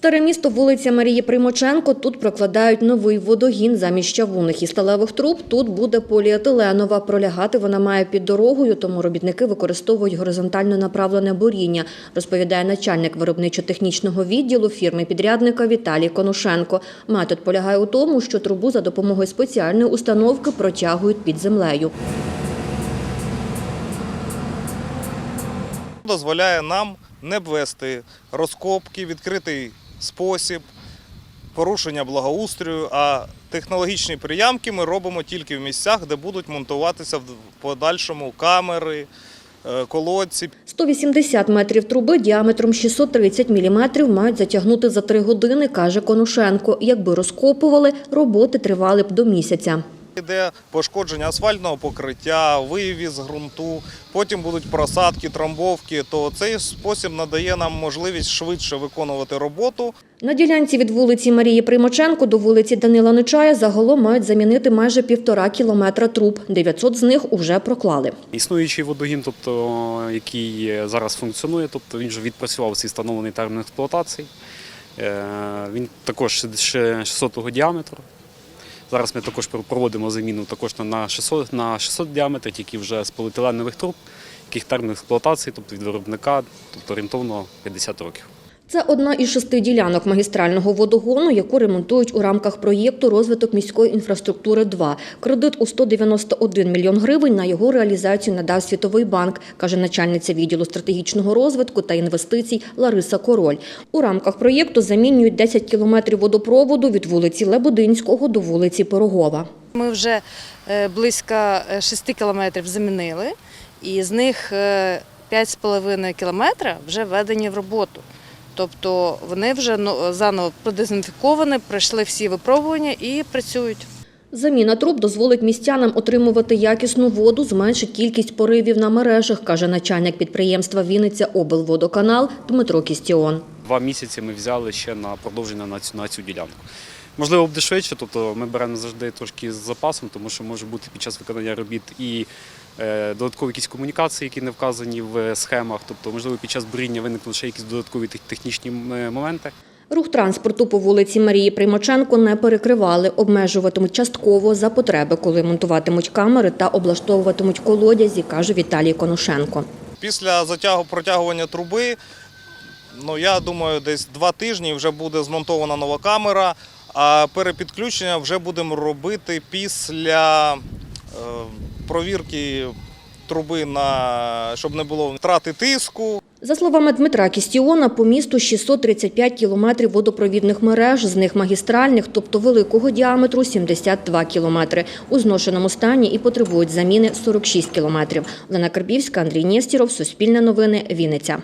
Старе місто, вулиця Марії Примоченко. Тут прокладають новий водогін замість чавунних і сталевих труб. Тут буде поліетиленова. Пролягати вона має під дорогою, тому робітники використовують горизонтально направлене буріння, розповідає начальник виробничо-технічного відділу фірми-підрядника Віталій Конушенко. Метод полягає у тому, що трубу за допомогою спеціальної установки протягують під землею. дозволяє нам не ввести розкопки, відкритий спосіб, порушення благоустрою, а технологічні приямки ми робимо тільки в місцях, де будуть монтуватися в подальшому камери, е, колодці. 180 метрів труби діаметром 630 міліметрів мають затягнути за три години, каже Конушенко. Якби розкопували, роботи тривали б до місяця. Іде пошкодження асфальтного покриття, вивіз ґрунту, потім будуть просадки, трамбовки, то цей спосіб надає нам можливість швидше виконувати роботу. На ділянці від вулиці Марії Примоченко до вулиці Данила Нечая загалом мають замінити майже півтора кілометра труб. 900 з них уже проклали. Існуючий водогін, тобто, який зараз функціонує, тобто він вже відпрацював свій встановлений термін експлуатації. Е, Він також ще 600 діаметру. Зараз ми також проводимо заміну також на 600, на 600 діаметрів, тільки вже з поліетиленових труб, яких термін експлуатації, тобто від виробника, тобто орієнтовно 50 років. Це одна із шести ділянок магістрального водогону, яку ремонтують у рамках проєкту «Розвиток міської інфраструктури 2». Кредит у 191 мільйон гривень на його реалізацію надав Світовий банк, каже начальниця відділу стратегічного розвитку та інвестицій Лариса Король. У рамках проєкту замінюють 10 кілометрів водопроводу від вулиці Лебединського до вулиці Пирогова. Ми вже е, близько 6 кілометрів замінили, і з них е, 5,5 кілометра вже введені в роботу. Тобто вони вже ну, заново продезінфіковані, пройшли всі випробування і працюють. Заміна труб дозволить містянам отримувати якісну воду, зменшить кількість поривів на мережах, каже начальник підприємства Вінниця облводоканал Дмитро Кістіон. Два місяці ми взяли ще на продовження на цю, на цю ділянку. Можливо, буде швидше, тобто ми беремо завжди трошки з запасом, тому що може бути під час виконання робіт і е, додаткові якісь комунікації, які не вказані в схемах, тобто, можливо, під час буріння виникнуть ще якісь додаткові технічні е, моменти. Рух транспорту по вулиці Марії Примаченко не перекривали, обмежуватимуть частково за потреби, коли монтуватимуть камери та облаштовуватимуть колодязі, каже Віталій Конушенко. Після затягу протягування труби, ну я думаю, десь два тижні вже буде змонтована нова камера. А перепідключення вже будемо робити після е, провірки труби на щоб не було втрати тиску. За словами Дмитра Кістіона, по місту 635 кілометрів водопровідних мереж, з них магістральних, тобто великого діаметру 72 кілометри. У зношеному стані і потребують заміни 46 кілометрів. Олена Карбівська, Андрій Нєстіров, Суспільне новини, Вінниця.